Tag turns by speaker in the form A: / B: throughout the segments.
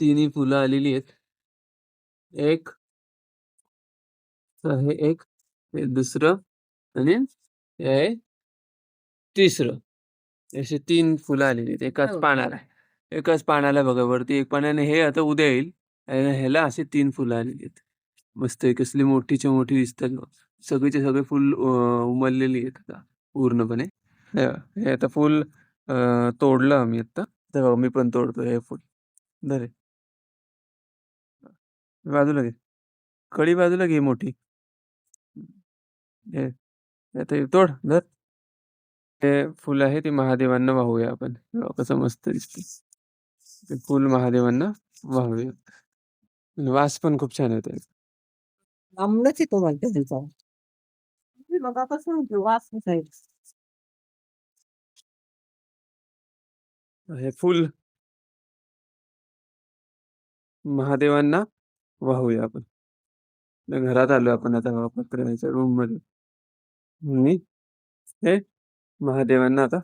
A: तिन्ही फुलं आलेली आहेत. एक हे एक हे दुसरं आणि हे आहे तिसरं. असे तीन फुलं आलेली आहेत. एकाच
B: हो.
A: पानाला. एकाच पानाला बघा वरती एक पानाने हे आता उद्या येईल. आणि ह्याला असे तीन फुलं आलेली आहेत. मस्त आहे कसली मोठीच्या मोठी दिसतात. सगळीचे सगळे फुल उमललेली आहेत आता पूर्णपणे. हे आता फुल तोडलं आम्ही आता. तर बघा मी पण तोडतो हे फुल. हे. बाजूला घे. कळी बाजूला घे मोठी. हे हे तोड धर. हे फुल आहे ते महादेवांना वाहूया आपण. हे बघा कसं मस्त दिसते ते फुल महादेवांना वाहूया. वास पण खूप छान येतो
B: लांबनच येतो त्याचा वास आहे
A: हे फुल महादेवांना वाहूया आपण. घरात आलो आपण आता पत्र्याच्या रूममध्ये. आणि हे महादेवांना आता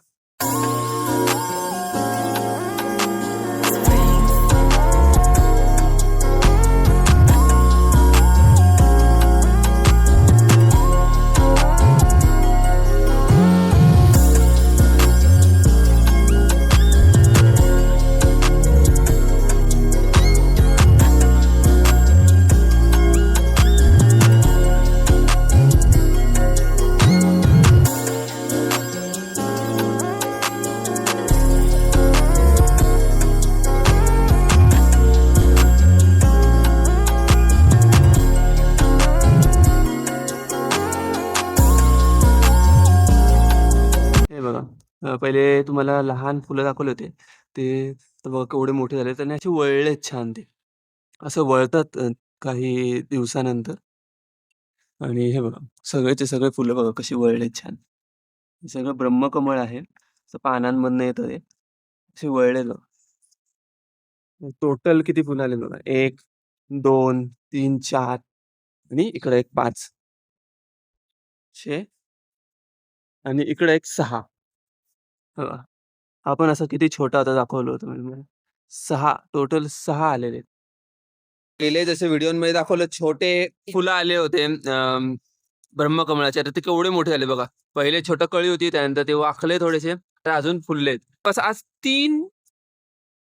A: पहिले तुम्हाला लहान फुलं दाखवले होते. ते बघा केवढे मोठे झाले तर असे वळले छान ते. असं वळतात काही दिवसानंतर. आणि हे बघा, सगळेचे सगळे फुलं बघा कशी वळलेत छान. सगळं ब्रह्मकमळ आहे. असं पानांमधनं येतं ते. असे वळले बघा. टोटल किती फुलं आले बघा. 1, 2, 3, 4 आणि इकडे एक 5. 6 आणि इकडे एक सहा आपण असं किती छोटा होता दाखवलं होतं म्हणजे मला. टोटल सहा आलेले गेले पहिले जसे व्हिडिओमध्ये दाखवलं छोटे फुलं आले होते अं, ब्रह्मकमळाचे. आता ते केवढे मोठे झाले बघा. पहिले छोटं कळी होती, त्यानंतर ते वाकले थोडेसे, तर अजून फुललेत. बस आज 3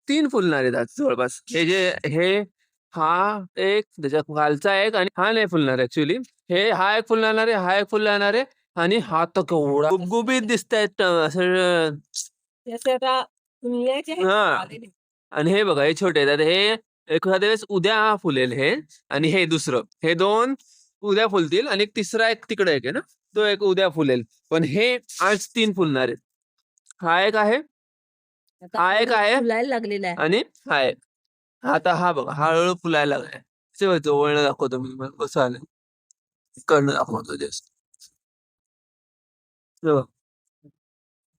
A: 3 फुलणार आहेत आज जवळपास. हे जे हे हा एक, त्याच्या खालचा एक आणि हा नाही फुलणार ऍक्च्युली हे हा एक फुलणार आहे, हा एक फुलणार आहे. आणि हा तर केवढा गुबगुबीत दिसतायत असं.
B: आता फुलण्याचे आहेत
A: हा.
B: आलेले.
A: आणि हे बघा हे छोटे आहेत. आता हे एखाद्या वेळेस उद्या फुलेल हे आणि हे दुसरं. हे दोन उद्या फुलतील आणि एक तिसरा एक तिकडे एक आहे ना? तो एक उद्या फुलेल. पण हे आज तीन फुलणार आहेत. हा एक आहे.
B: आता
A: हा एक आहे.
B: फुलायला लागलेला आहे.
A: आणि हा एक. आता हा बघा हा हळूहळू फुलायला लागलाय जवळनं दाखवतो मी तुम्हाला कसं आलं? कर्ण दाखवतो जस्ट.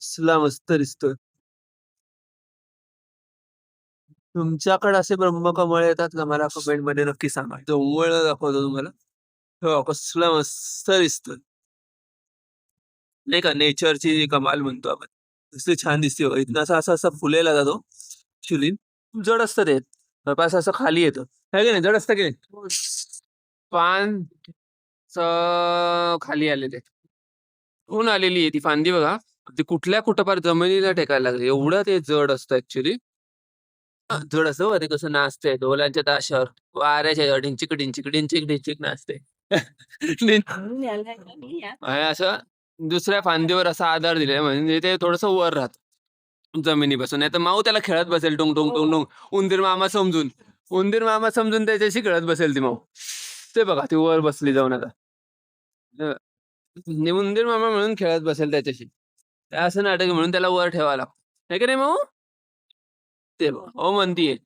A: कसला मस्त दिसतोय. तुमच्याकडे असे ब्रह्मकमळ येतात का? मला कमेंटमध्ये नक्की सांगा. जवळ दाखवतो तुम्हाला. हो कसला मस्त दिसतोय. नाही का? नेचरची कमाल म्हणतो आपण. कसली छान दिसते बघा. इथनं असा असं फुलेला जातो. ऍक्च्युली जड असतं ते. जवळपास असं खाली येतं. काय की नाही? जड असतं की नाही? पान च खाली आलेले ऊन आलेली आहे ती फांदी बघा. ती कुठल्या कुठं पार जमिनीला टेकायला लागली. एवढं ते जड असतं ऍक्च्युली जड असतं बघा ते कसं नाचतंय. ढोलांच्या ताशावर वाऱ्याच्या ढिंचिक ढिंचिक ढिंचिक ढिंचिक नाचते असं दुसऱ्या फांदीवर असा आधार दिलाय. म्हणजे ते थोडस वर राहत जमिनीपासून. नाही तर माऊ त्याला खेळत बसेल. टुंग टुंग टुंग टुंग उंदीर मामा समजून. उंदीर मामा समजून त्याच्याशी खेळत बसेल ती माऊ. ते बघा ती वर बसली जाऊन आता. उंदीर मामा म्हणून खेळत बसेल त्याच्याशी. असं नाटक म्हणून त्याला वर ठेवावं लागतं. है की नाही माऊ? ते बघा हो म्हणतीये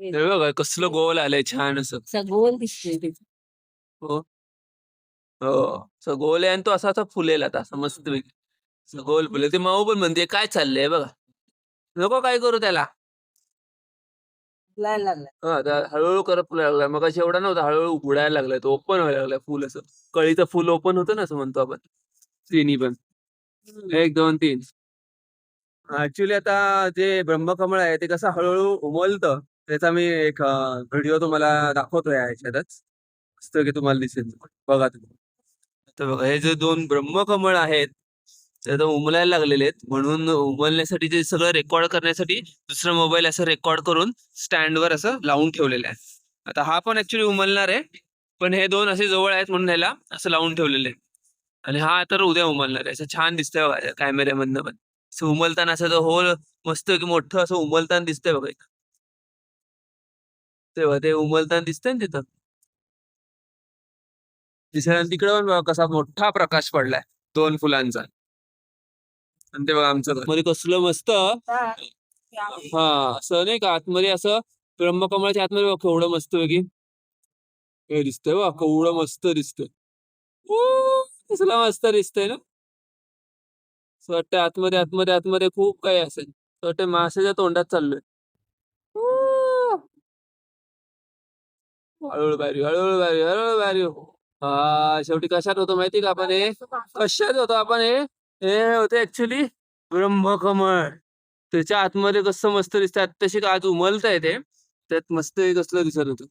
A: हे बघा कसलं गोल आलंय छान असं.
B: गोल दिसतोय ते.
A: हो. असं गोल आहे आणि तो असा असा फुलेल आता असं मस्त पैकी. असं गोल फुलेल. ते माऊ पण म्हणते काय चाललंय बघा. नको काय करू त्याला.
B: फुलायला लागलाय.
A: हा आता हळूहळू करत फुलायला लागलाय. मग एवढा नव्हता हळूहळू उघडायला लागलाय तो. ओपन व्हायला लागलाय फुल असं. कळीचं फुल ओपन होतं ना असं म्हणतो आपण. तिन्ही पण. एक दोन तीन. ऍक्च्युली आता जे ब्रह्मकमळ आहे ते कसं हळूहळू उमलतं. त्याचा मी एक व्हिडिओ तुम्हाला दाखवतोय ह्याच्यातच. मस्त की तुम्हाला दिसेल. बघा तुम्ही. तर बघा हे जे दोन ब्रह्मकमळ आहेत ते आता उमलायला लागलेले आहेत. म्हणून उमलण्यासाठी ते सगळं रेकॉर्ड करण्यासाठी दुसरा मोबाईल असं रेकॉर्ड करून स्टँडवर असं लावून ठेवलेलं आहे. आता हा पण ऍक्च्युली उमलणार आहे. पण हे दोन असे जवळ आहेत म्हणून ह्याला असं लावून ठेवलेले आहे आणि हा तर उद्या उमलणार आहे. असं छान दिसतंय बघा कॅमेऱ्यामधनं पण. असं उमलताना असं तो होल मस्त की मोठं असं उमलताना दिसतंय बघा एक. तेव्हा ते उमलताना दिसतंय ना तिथं. तिसऱ्या तिकडं पण बघा कसा मोठा प्रकाश पडलाय. दोन फुलांचा. आणि ते बघा आमचं. मध्ये कसलं मस्त. हा. असं नाही का? आतमध्ये असं ब्रह्मकमळाच्या आतमध्ये बघा केवढं मस्त पैकी. हे दिसतंय बघा केवढं मस्त दिसतंय. कसलं मस्त दिसतंय ना? असं वाटतं आतमध्ये आतमध्ये आतमध्ये खूप काही असेल. असं वाटतं माशाच्या तोंडात चाललोय. हळूहळू बारी हळूहळू बारी हळूहळू बारी हा शेवटी कशात होतो माहिती का आपण हे? कशात होतो आपण हे? हे होते ऍक्च्युली ब्रह्मकमळ. त्याच्या आतमध्ये कसं मस्त दिसतं आत्ताशी आज उमलत आहे ते. त्यात मस्त एक कसलं दिसत होतं.